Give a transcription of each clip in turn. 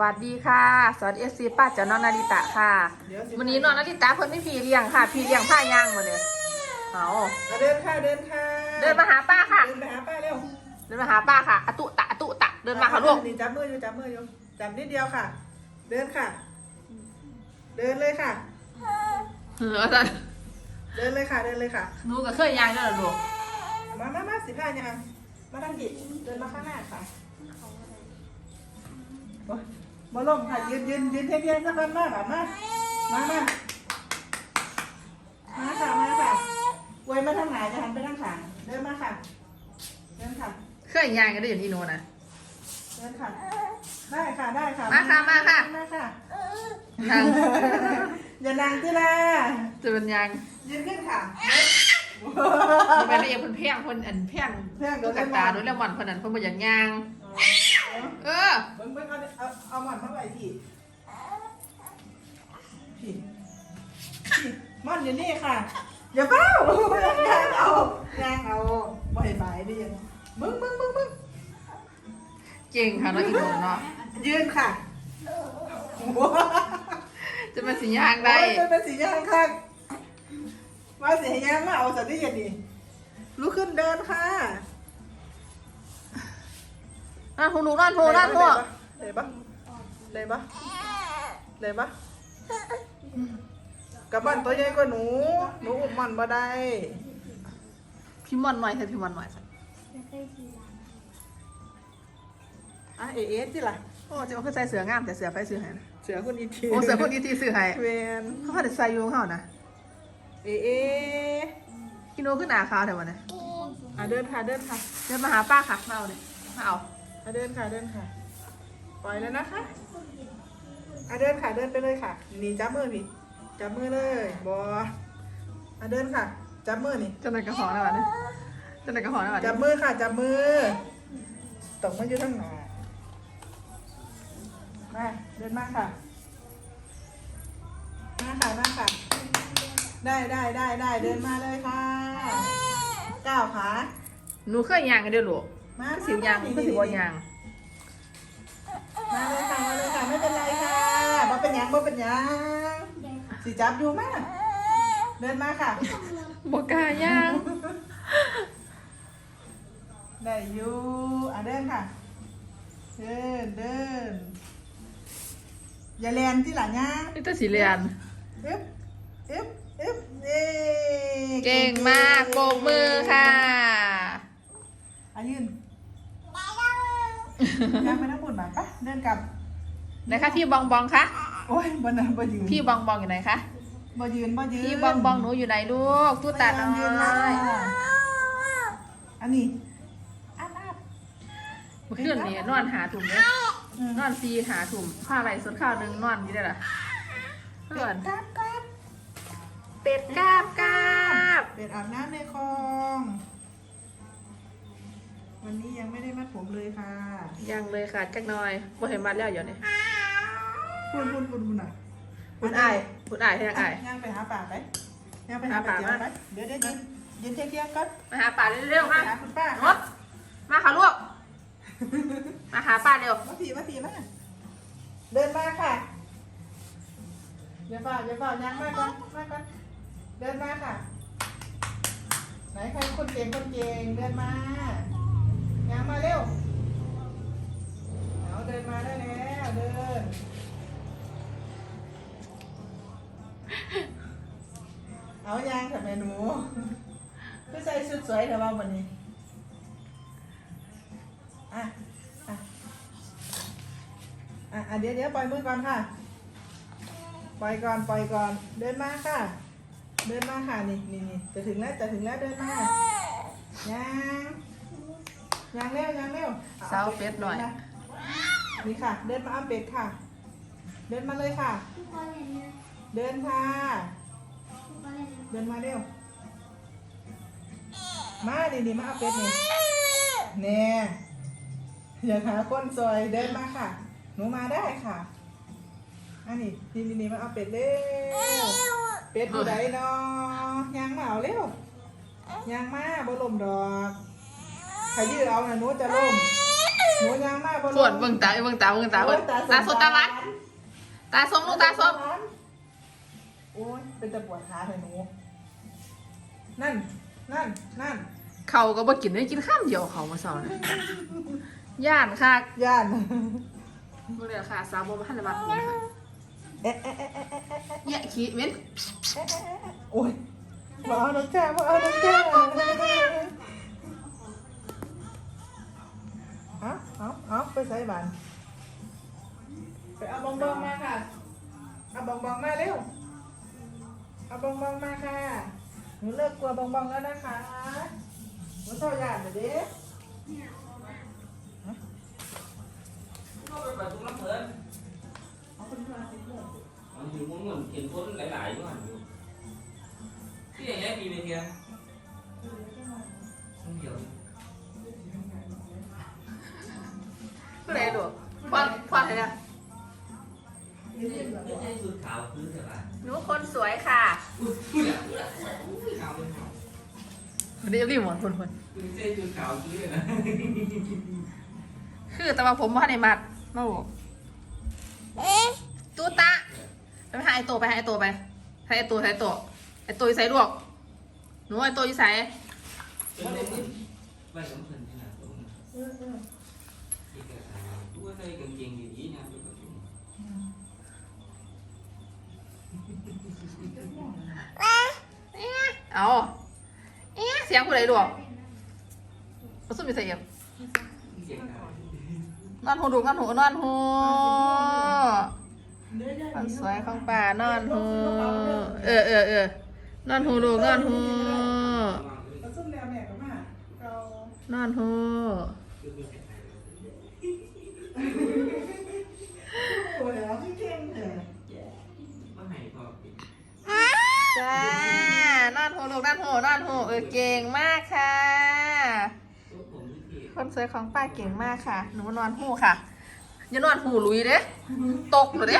วัสดีค่ะ สวัสดีเอฟซีป้าเจ้าน้องนาริตะค่ะเดี๋ยวสิวันนี้น้องนาริตะเพิ่นไม่พี่เลี้ยงค่ะ พี่เลี้ยงผ้าย่างมาเลยเอาเอาเดินค่ะเดินค่ะเดินมาหาป้าค่ะ เดินไปหาป้าเร็วเดินมาหาป้าค่ะอะตุตะอะตุตะเดินมาค่ะลูกนี่จับมืออยู่จับมืออยู่จับนิดเดียวค่ะ เดินค่ะ เดินเลยค่ะเออจ้ะเดินเลยค่ะเดินเลยค่ะหนูก็เคยย่างนั่นแหละลูกมามามาสิบห้ายังมาทางกิเดินมาข้างหน้าค่ะโอ๊ย มาลงค่ะยืนยืนยืนเทียงๆสักคนมาแบบมามามามาค่ะมาค่ะไว้มาทางไหนจะหันไปทางขางเดินมาค่ะเดินค่ะเคยย่างกันได้อย่างที่โน้นนะเดินค่ะ ได้ค่ะได้ค่ะมาค่ะมาค่ะมาค่ะย่างอย่านั่งที่ละจะเป็นย่างยืนขึ้นค่ะจะเป็นเรียกเพิ่นเพียงเพิ่นอันเพียงเพียงตุ๊กตาด้วยแล้วมันเพิ่นอันเพิ่นบ่อยากย่าง เออเบิ้งเบิ้งเอาเอาเอาหมอนมาไว้ที่พี่พี่หมอนอยู่นี่ค่ะ อย่าเฝ้ายางเอายางเอาบ่อยบายดิยังเบิ้งเบิ้งเบิ้งเบิ้งเก่งค่ะน้องอีโนเนาะยืนค่ะจะมาสิย่างได้โอ้ยมันเป็นสียางค่ะมาสียางมาเอาสัตว์ที่อย่างนี้ลุกขึ้นเดินค่ะ อะหูหนูนอนหูนอนหูเลยปะเลยปะเลยปะกลับบ้านตัวใหญ่กว่าหนู หนูอุ้มมันบ่ได้ พี่มอนหน่อยค่ะพี่มอนหน่อยอะเอเอสที่ล่ะโอ้จะมาขึ้นใส่เสืองามแต่เสือไฟซื้อให้นะเสือคนอีทีโอ้เสือคนอีทีซื้อให้เวนเขาพาแต่ใส่อยูของเขานะเอเอพี่โนขึ้นหนาขาวแต่วันนี้อะเดินค่ะเดินค่ะเดินมาหาป้าค่ะมาเอาเลยมาเอา อะเดินค่ะเดินค่ะ ปล่อยแล้วนะคะอะเดินค่ะเดินไปเลยค่ะนี่จับมือพี่จับมือเลยบออะเดินค่ะ จับมือนี่จะไหนกระหอนะวันนี้จะไหนกระหอนะวันนี้จับมือค่ะจับมือตกมาอยู่ทั้งหนามาเดินมาค่ะมาค่ะมาค่ะ ได้ได้ได้ได้เดินมาเลยค่ะก้าวขาหนูเคยย่างกันเดียวหรอ มาก็สิวยางก็สิบ่ยาง มาเลยค่ะมาเลยค่ะไม่เป็นไรค่ะบ่เป็นหยังบ่เป็นหยังสิจับอยู่มาเดินมาค่ะ บกล้าย่างได้อยู่อะเดินค่ะ เดินเดินอย่าแลนที่หลังย่างนี่ตัวสีเรียน อึ๊บอึ๊บอึ๊บเย้เก่งมากโบกมือค่ะอะยืน ยังไปทั้งหมดบาทปะเดินกลับไหนคะพี่บองบองคะโอ้ยบ่นะบ่ยืนพี่บองบองอยู่ไหนคะบ่ยืนบ่ยืนพี่บองบองหนูอยู่ไหนลูกตู้ตาน้อยืนนะยอันนี้อันอันเมื่อคืนนี้นอนหาถุ่มเนี่ยอืมนอนซีหาถุ่มข้าวอะไรสดข้าวหนึ่งนอนอยู่ได้ล่ะเพื่อนกราบกราบเป็ดกาบกาบเป็ดอาบน้ำในคลอง วันนี้ยังไม่ได้มัดผมเลยค่ะยังเลยค่ะจักหน่อยบ่เห็นมาแล้วอยู่นี่พูดพูดพูดพูดหน่อยคุณอายคุณอายให้ยังอายย่างไปหาป่าไปย่างไปหาหาป่าป่าเจียวไปมาเดี๋ยวเดี๋ยวยืนยืนเที่ยงๆก่อนมาหาป่าเร็วๆไปมาหาคุณป้าโอ๊ะมาค่ะลูกมาหาป้าเร็วมาทีมาทีมาเดินมาค่ะเดี๋ยวเปล่าเดี๋ยวเปล่าย่างมาก่อนมาก่อนเดินมาค่ะ ไหนใครคนเก่งคนเก่งเดินมา ย่างมาเร็ว เอาเดินมาได้แล้วเดิน เอายางค่ะแม่หนูก็ใส่ชุดสวยเถอว่าวันนี้อะอะ อะ อะเดี๋ยวเดี๋ยวปล่อยมือก่อนค่ะ ปล่อยก่อนปล่อยก่อน เดินมาค่ะ เดินมาค่ะนี่นี่นี่จะถึงแล้วจะถึงแล้วเดินมายัง ยังเร็วยังเร็วอสาวเป็ดหน่อย นี่ค่ะ เดินมาเอาเป็ดค่ะ เดินมาเลยค่ะ เดินค่ะ เดินมาเร็ว มาดิดิมาเอาเป็ดนี่แน่อย่าหาคนซอยเดินมาค่ะ หนูมาได้ค่ะ อันนี้นี่นี่นี่มาเอาเป็ดเร็ว เป็ดอยู่ไหนเนาะยางมาเอาเร็วยางมาบ่ลมดอก ถ้ายืดเอานะหนูจะล่มหนูยังมาบนสวดเบิ่งตาเบิ่งตาเบิ่งตาเบิ่งตาสดตาหวานตาส้มลูกตาส้มโอ้ยเป็นตะปวดขาเลยหนู นั่น นั่น นั่น เขาก็บ่กินได้กินข้ามเดียวเขามาสอนย่านค่ะย่านมื่อเดียวค่ะสาวโบมาทันได้มาคุณค่ะเอ๊ะเอ๊ะเอ๊ะเอ๊ะเอ๊ะเอ๊ะเอ๊ะเนี่ยขี้เว้นโอ้ยมาเอาน้ำแก้มาเอาน้ำแก้ เอาเอาเอาไปใส่บานไปเอาบองบองมาค่ะ เอาบองบองมาเร็ว เอาบองบองมาค่ะ หนูเลิกกลัวบองบองแล้วนะคะหนูเศร้าหยาดเลยเด้ก็ไปประตูน้ำเพลินมันอยู่มุมเหมือนเห็นคนหลายๆด้วยที่อย่างเงี้ยมีไหมเพียง ไม่ใช่ชุดขาวพื้นใช่ป่ะหนูคนสวยค่ะอุ้ยอุ้ยอุ้ยอุ้ยขาวเป็นขาวเรียบรีบหมดคนคนไม่ใช่ชุดขาวพื้นเลยนะคือแต่ว่าผมว่าในมัดมาบอกตูตะไปหาไอโตไปหาไอโตไปให้ไอโตให้ไอโตไอโตอยู่ใส่ลวกหนูไอโตอยู่ใส่เป็นลมไม่สำคัญที่ไหนตรงนี้ที่กระถางตัวใส่กางเกงดีๆนะเป็นประตู เอาเสียงผู้ใดลวกมาซุ่มอยู่ใส่เอียมนอนหูดูนอนหูนอนหูคนสวยของป่านอนหูเออเออเออนอนหูดูนอนหูนอนหูโอ้ยแล้วพี่เก่งเถอะ มาให้พอปิด จ้านอนหูลูกนอนหูนอนหูเออเก่งมากค่ะตัวผมที่คนสวยของป้าเก่งมากค่ะ หนูนอนหูค่ะอย่านอนหูลุยเด้ตกหรือเด้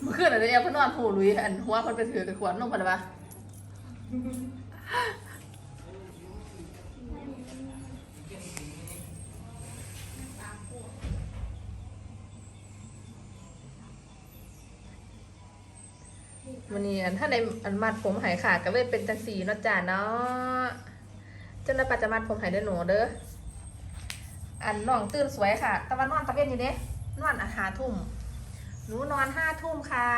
เมื่อคืนอะไรเนี่ยเพิ่นนอนหูลุยอันหัวเพิ่นไปถือกับขวดนมเพิ่นเลยปะ วันนี้อันถ้าในอันมัดผมหายขาดก็เลยเป็นจังสีเนาะจ้าเนาะเจ้าหน้าปัจจมัดผมหายเด้หนูเด้ออันน้องตื่นสวยค่ะต่ว่านอนตะเวนอยู่เด้นอนอาหารทุ่มหนูนอนห้าทุ่มค่ะ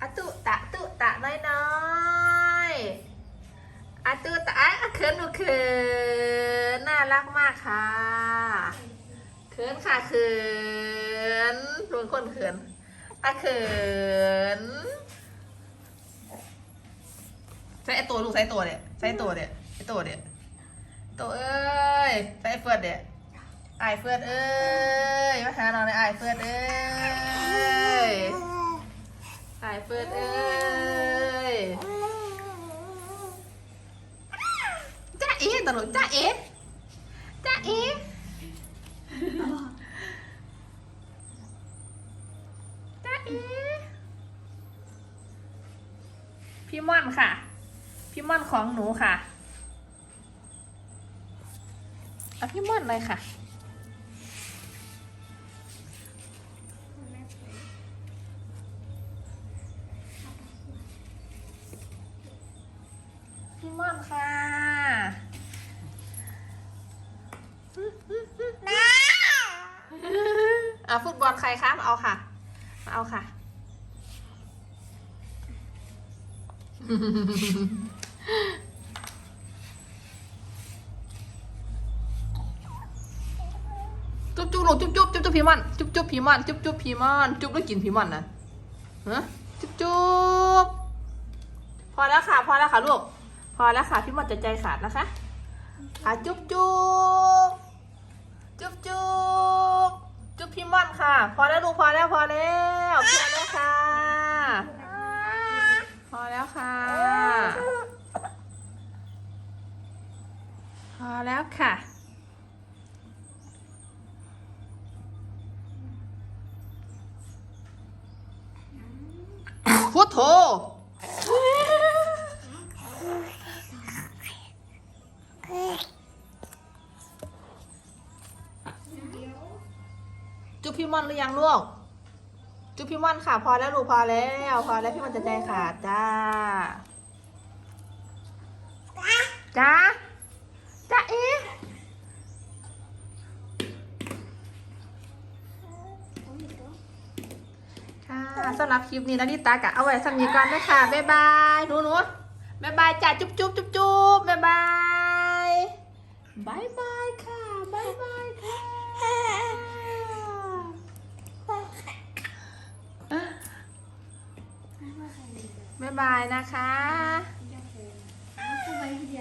อะตุตะตุตะน้อยน้อยๆอะตุตะอะอเขินหนูเขินน่ารักมากค่ะเขินค่ะเขินรวนคนเขิน อะเขินใช้ไอตัวลูกใช้ตัวเนี่ยใช้ตัวเนี่ยไอตัวเนี่ยตัวเอ้ยไปเฟิร์ดเด็ดไอายเฟิร์ดเอ้ยมาหาหน่อยไอายเฟิร์ดเอ้ยไอเฟิร์ดเอ้ยจ้าเอ๋ตลกจ้าเอ๋จ้าเอ๋จ้าเอ๋พี่ม่อนค่ะ พี่ ม่อนของหนูค่ะเอาพี่ม่อนเลยค่ะ พี่ม่อนค่ะอะฟุตบอลใครคะมาเอาค่ะ มาเอาค่ะ จุ๊บจุ๊บลูกจุ๊บจุ๊บจุ๊บจุ๊บพีมันจุ๊บจุ๊บพีมันจุ๊บจุ๊บพีมันจุ๊บแล้วกินพีมันนะฮะจุ๊บจุ๊บพอแล้วค่ะ พอแล้วค่ะลูกพอแล้วค่ะพี่มันจะใจขาดนะคะอะจุ๊บจุ๊บจุ๊บจุ๊บจุ๊บพีมันค่ะ พอแล้วลูกพอแล้วพอแล้วพอแล้วค่ะ พอแล้วค่ะ พอแล้วค่ะ พุทโธจุพี่มอนหรือยังลูก จุพี่มอนค่ะ พอแล้วลูกพอแล้ว พอแล้วพี่มอนจะแจขาดจ้า จ้า สำหรับคลิปนี้นะลิตากะเอาไว้สำนีก่อนนะคะบ๊ายบายหนูหนูบ๊ายบายจ้าจุ๊บจุ๊บจุ๊บจุ๊บบ๊ายบายบายบายค่ะบายบายค่ะบ๊ายบายนะคะ